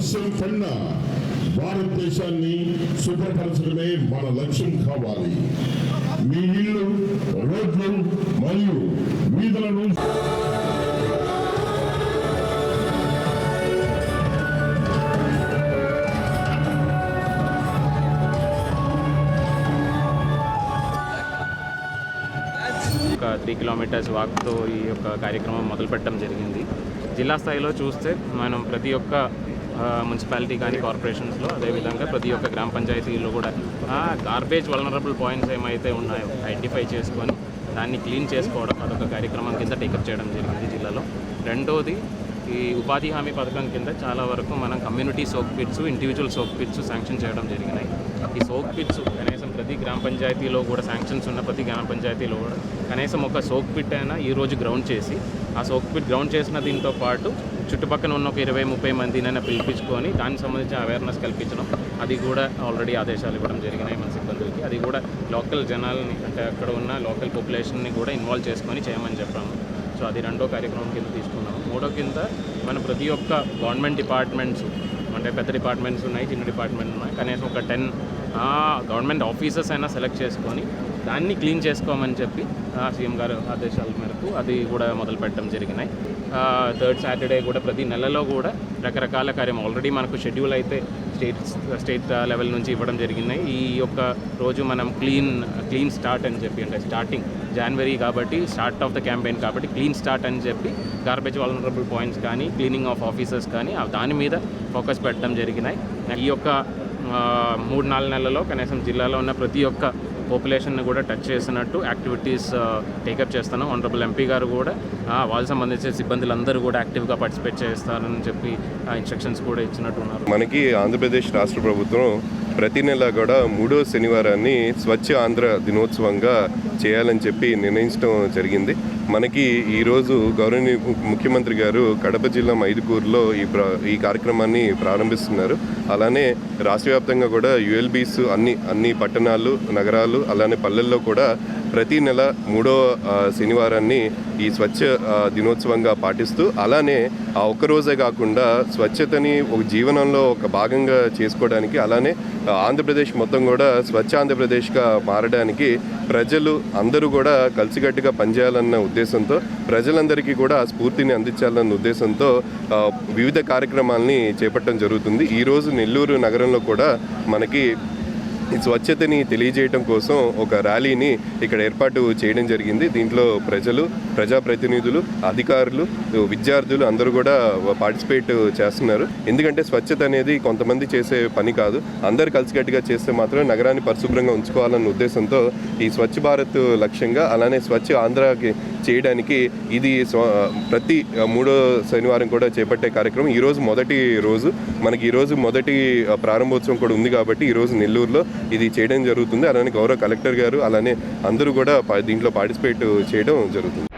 వర్షం కన్నా భారతదేశాన్ని శుభ్రపరచడమే మన లక్ష్యం కావాలి. మీ ఇల్లు రోడ్లు మరియు వీధులను ఒక త్రీ కిలోమీటర్స్ వాక్తో ఈ యొక్క కార్యక్రమం మొదలుపెట్టడం జరిగింది. జిల్లా స్థాయిలో చూస్తే మనం ప్రతి ఒక్క మున్సిపాలిటీ కానీ కార్పొరేషన్స్లో అదేవిధంగా ప్రతి ఒక్క గ్రామ పంచాయతీలో కూడా గార్బేజ్ వలనరబుల్ పాయింట్స్ ఏమైతే ఉన్నాయో ఐడెంటిఫై చేసుకొని దాన్ని క్లీన్ చేసుకోవడం అదొక కార్యక్రమం కింద టేకప్ చేయడం జరిగింది జిల్లాలో. రెండోది ఈ ఉపాధి హామీ పథకం కింద చాలా వరకు మనం community soak pits individual soak pits sanction చేయడం జరిగినాయి. ఈ సోక్ పిట్స్ కనీసం ప్రతి గ్రామ పంచాయతీలో కూడా శాంక్షన్స్ ఉన్న ప్రతి గ్రామ పంచాయతీలో కూడా కనీసం ఒక సోక్ పిట్ అయినా ఈరోజు గ్రౌండ్ చేసి ఆ సోక్ పిట్ గ్రౌండ్ చేసిన దీంతో పాటు చుట్టుపక్కల ఉన్న ఒక ఇరవై ముప్పై మందినైనా పిలిపించుకొని దానికి సంబంధించిన అవేర్నెస్ కల్పించడం అది కూడా ఆల్రెడీ ఆదేశాలు ఇవ్వడం జరిగినాయి మన సిబ్బందులకి. అది కూడా లోకల్ జనాల్ని అంటే అక్కడ ఉన్న లోకల్ పాపులేషన్ని కూడా ఇన్వాల్వ్ చేసుకొని చేయమని చెప్పాము. సో అది రెండో కార్యక్రమం కింద తీసుకున్నాం. మూడో కింద మన ప్రతి ఒక్క గవర్నమెంట్ డిపార్ట్మెంట్స్ అంటే పెద్ద డిపార్ట్మెంట్స్ ఉన్నాయి చిన్న డిపార్ట్మెంట్ ఉన్నాయి. కనీసం ఒక టెన్ గవర్నమెంట్ ఆఫీసర్స్ అయినా సెలెక్ట్ చేసుకొని దాన్ని క్లీన్ చేసుకోమని చెప్పి ఆ, సీఎం గారు ఆదేశాల మేరకు అది కూడా మొదలు పెట్టడం జరిగినాయి. థర్డ్ సాటర్డే కూడా ప్రతి నెలలో కూడా రకరకాల కార్యం ఆల్రెడీ మనకు షెడ్యూల్ అయితే స్టేట్ స్టేట్ లెవెల్ నుంచి ఇవ్వడం జరిగినాయి. ఈ యొక్క రోజు మనం క్లీన్ క్లీన్ స్టార్ట్ అని చెప్పి అంటే స్టార్టింగ్ జనవరి కాబట్టి స్టార్ట్ ఆఫ్ ద క్యాంపెయిన్ కాబట్టి క్లీన్ స్టార్ట్ అని చెప్పి గార్బేజ్ వాలనరబుల్ పాయింట్స్ కానీ క్లీనింగ్ ఆఫ్ ఆఫీసర్స్ కానీ దాని మీద ఫోకస్ పెట్టడం జరిగినాయి. ఈ యొక్క మూడు నాలుగు నెలల్లో కనీసం జిల్లాలో ఉన్న ప్రతి ఒక్క పాపులేషన్ని కూడా టచ్ చేసినట్టు యాక్టివిటీస్ టేకప్ uh, చేస్తాను. ఆనరబుల్ ఎంపీ గారు కూడా వాళ్ళకి సంబంధించిన సిబ్బందులందరూ కూడా యాక్టివ్గా పార్టిసిపేట్ చేస్తారని చెప్పి ఇన్స్ట్రక్షన్స్ కూడా ఇచ్చినట్టు ఉన్నారు. మనకి ఆంధ్రప్రదేశ్ రాష్ట్ర ప్రభుత్వం ప్రతి నెల కూడా మూడో శనివారాన్ని స్వచ్ఛ ఆంధ్ర దినోత్సవంగా చేయాలని చెప్పి నిర్ణయించడం జరిగింది. మనకి ఈరోజు గౌరవనీయ ముఖ్యమంత్రి గారు కడప జిల్లా మైదుకూరులో ఈ ప్ర ఈ కార్యక్రమాన్ని ప్రారంభిస్తున్నారు. అలానే రాష్ట్ర వ్యాప్తంగా కూడా యుఎల్బీస్ అన్ని అన్ని పట్టణాలు నగరాలు అలానే పల్లెల్లో కూడా ప్రతి నెల మూడో శనివారాన్ని ఈ స్వచ్ఛ దినోత్సవంగా పాటిస్తూ అలానే ఆ ఒక్క రోజే కాకుండా స్వచ్ఛతని ఒక జీవనంలో ఒక భాగంగా చేసుకోవడానికి అలానే ఆంధ్రప్రదేశ్ మొత్తం కూడా స్వచ్ఛ ఆంధ్రప్రదేశ్గా మారడానికి ప్రజలు అందరూ కూడా కలిసికట్టుగా పనిచేయాలన్న ఉద్దేశంతో ప్రజలందరికీ కూడా ఆ స్ఫూర్తిని అందించాలన్న ఉద్దేశంతో వివిధ కార్యక్రమాల్ని చేపట్టడం జరుగుతుంది. ఈరోజు నెల్లూరు నగరంలో కూడా మనకి ఈ స్వచ్ఛతని తెలియజేయడం కోసం ఒక ర్యాలీని ఇక్కడ ఏర్పాటు చేయడం జరిగింది. దీంట్లో ప్రజలు ప్రజాప్రతినిధులు అధికారులు విద్యార్థులు అందరూ కూడా పార్టిసిపేట్ చేస్తున్నారు. ఎందుకంటే స్వచ్ఛత అనేది కొంతమంది చేసే పని కాదు. అందరు కలిసికట్టుగా చేస్తే మాత్రం నగరాన్ని పరిశుభ్రంగా ఉంచుకోవాలన్న ఉద్దేశంతో ఈ స్వచ్ఛ భారత్ లక్ష్యంగా అలానే స్వచ్ఛ ఆంధ్రాకి చేయడానికి ఇది స్వ ప్రతి మూడో శనివారం కూడా చేపట్టే కార్యక్రమం. ఈరోజు మొదటి రోజు. మనకి ఈరోజు మొదటి ప్రారంభోత్సవం కూడా ఉంది కాబట్టి ఈరోజు నెల్లూరులో ఇది చేయడం జరుగుతుంది. అలానే గౌరవ కలెక్టర్ గారు అలానే అందరూ కూడా దీంట్లో పార్టిసిపేట్ చేయడం జరుగుతుంది.